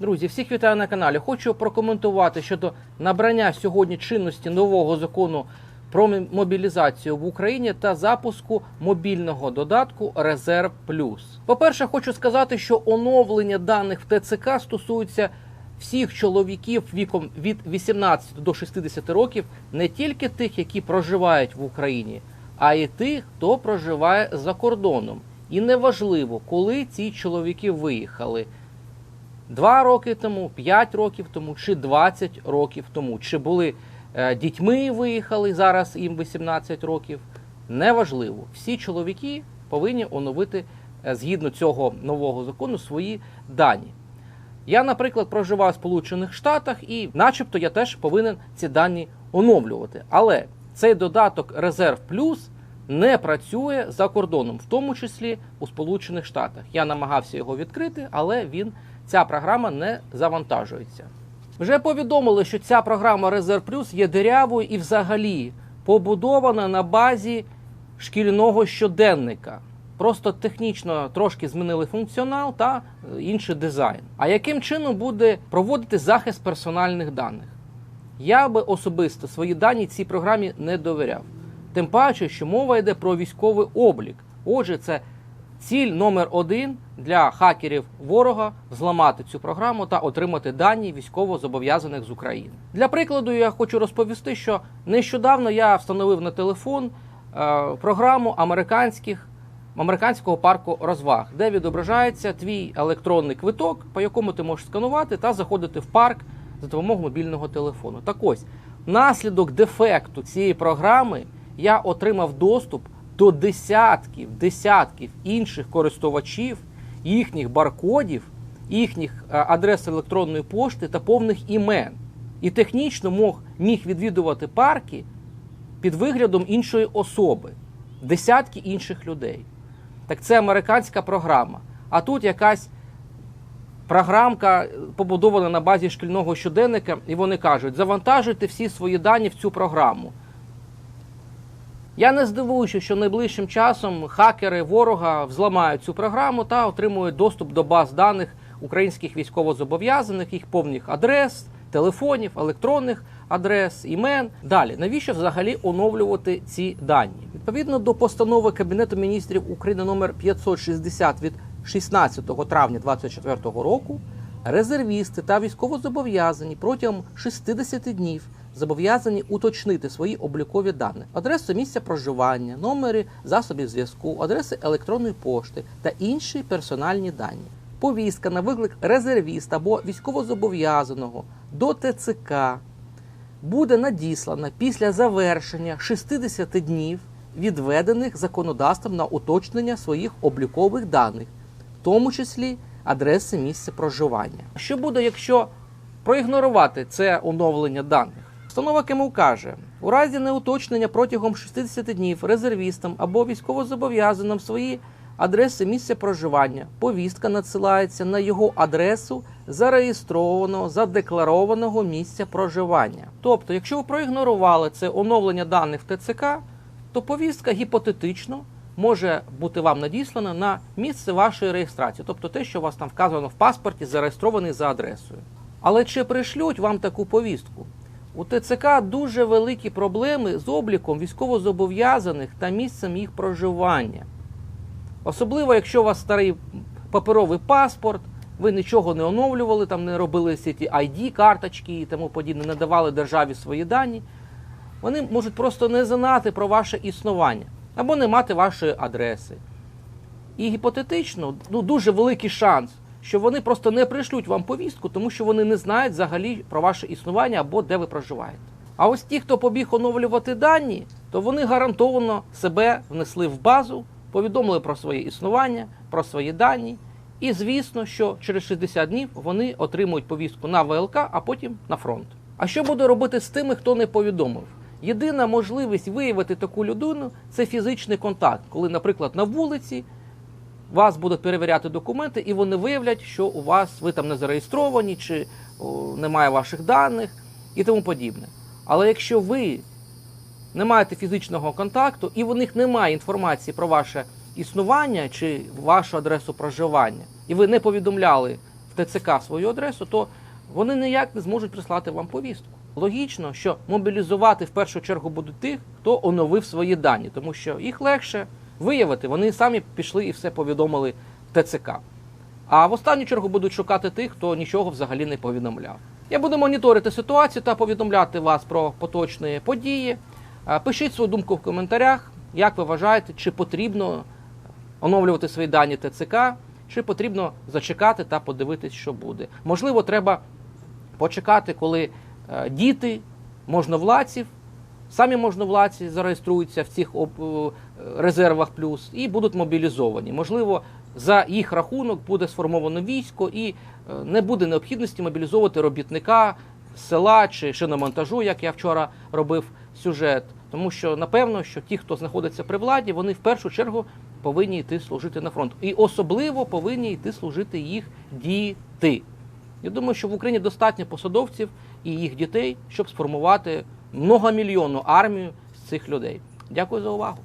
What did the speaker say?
Друзі, всіх вітаю на каналі. Хочу прокоментувати щодо набрання сьогодні чинності нового закону про мобілізацію в Україні та запуску мобільного додатку Резерв Плюс. По-перше, хочу сказати, що оновлення даних в ТЦК стосується всіх чоловіків віком від 18 до 60 років, не тільки тих, які проживають в Україні, а й тих, хто проживає за кордоном. І неважливо, коли ці чоловіки виїхали. 2 роки тому, 5 років тому чи 20 років тому. Чи були е, дітьми виїхали зараз їм 18 років. Неважливо. Всі чоловіки повинні оновити е, згідно цього нового закону свої дані. Я, наприклад, проживаю в Сполучених Штатах і, начебто, я теж повинен ці дані оновлювати. Але цей додаток Резерв Плюс не працює за кордоном, в тому числі у Сполучених Штатах. Я намагався його відкрити, але він ця програма не завантажується. Вже повідомили, що ця програма Резерв Плюс є дирявою і взагалі побудована на базі шкільного щоденника. Просто технічно трошки змінили функціонал та е, інший дизайн. А яким чином буде проводити захист персональних даних? Я би особисто свої дані цій програмі не довіряв. Тим паче, що мова йде про військовий облік. Отже, це ціль номер один для хакерів ворога зламати цю програму та отримати дані військовозобов'язаних з України. Для прикладу, я хочу розповісти, що нещодавно я встановив на телефон е, програму американських американського парку розваг, де відображається твій електронний квиток, по якому ти можеш сканувати та заходити в парк за допомогою мобільного телефону. Так ось, наслідок дефекту цієї програми я отримав доступ до десятків, десятків інших користувачів, їхніх баркодів, їхніх е, адрес електронної пошти та повних імен. І технічно мог, міг відвідувати парки під виглядом іншої особи, десятки інших людей. Так це американська програма. А тут якась програмка е, побудована на базі шкільного щоденника, і вони кажуть: завантажуйте всі свої дані в цю програму. Я не здивуюся, що найближчим часом хакери ворога взламають цю програму та отримують доступ до баз даних українських військовозобов'язаних, їх повних адрес, телефонів, електронних адрес, імен. Далі, навіщо взагалі оновлювати ці дані? Відповідно до постанови Кабінету міністрів України номер 560 від 16 травня 2024 року, резервісти та військовозобов'язані протягом 60 днів зобов'язані уточнити свої облікові дані, адресу місця проживання, номери засобів зв'язку, адреси електронної пошти та інші персональні дані. Повістка на виклик резервіста або військовозобов'язаного до ТЦК буде надіслана після завершення 60 днів, відведених законодавством на уточнення своїх облікових даних, в тому числі адреси місця проживання. Що буде, якщо проігнорувати це оновлення даних? Постанова КМУ каже, у разі неуточнення протягом 60 днів резервістам або військовозобов'язаним свої адреси місця проживання, повістка надсилається на його адресу зареєстрованого, задекларованого місця проживання. Тобто, якщо ви проігнорували це оновлення даних в ТЦК, то повістка гіпотетично може бути вам надіслана на місце вашої реєстрації, тобто те, що у вас там вказано в паспорті, зареєстрований за адресою. Але чи пришлють вам таку повістку? У ТЦК дуже великі проблеми з обліком військовозобов'язаних та місцем їх проживання. Особливо, якщо у вас старий паперовий паспорт, ви нічого не оновлювали, там не робили всі ті ID, карточки і тому подібне, не давали державі свої дані. Вони можуть просто не знати про ваше існування або не мати вашої адреси. І гіпотетично, ну дуже великий шанс, що вони просто не пришлють вам повістку, тому що вони не знають взагалі про ваше існування або де ви проживаєте. А ось ті, хто побіг оновлювати дані, то вони гарантовано себе внесли в базу, повідомили про своє існування, про свої дані. І звісно, що через 60 днів вони отримують повістку на ВЛК, а потім на фронт. А що буде робити з тими, хто не повідомив? Єдина можливість виявити таку людину це фізичний контакт, коли, наприклад, на вулиці вас будуть перевіряти документи, і вони виявлять, що у вас ви там не зареєстровані, чи о, немає ваших даних і тому подібне. Але якщо ви не маєте фізичного контакту, і у них немає інформації про ваше існування чи вашу адресу проживання, і ви не повідомляли в ТЦК свою адресу, то вони ніяк не зможуть прислати вам повістку. Логічно, що мобілізувати в першу чергу будуть тих, хто оновив свої дані, тому що їх легше виявити. Вони самі пішли і все повідомили ТЦК. А в останню чергу будуть шукати тих, хто нічого взагалі не повідомляв. Я буду моніторити ситуацію та повідомляти вас про поточні події. Пишіть свою думку в коментарях, як ви вважаєте, чи потрібно оновлювати свої дані ТЦК, чи потрібно зачекати та подивитись, що буде. Можливо, треба почекати, коли е, діти можновладців, самі можновладці зареєструються в цих е, резервах плюс і будуть мобілізовані. Можливо, за їх рахунок буде сформовано військо і е, не буде необхідності мобілізовувати робітника села чи шиномонтажу, як я вчора робив сюжет. Тому що напевно, що ті, хто знаходиться при владі, вони в першу чергу повинні йти служити на фронт. І особливо повинні йти служити їх діти. Я думаю, що в Україні достатньо посадовців і їх дітей, щоб сформувати многомільйонну армію з цих людей. Дякую за увагу.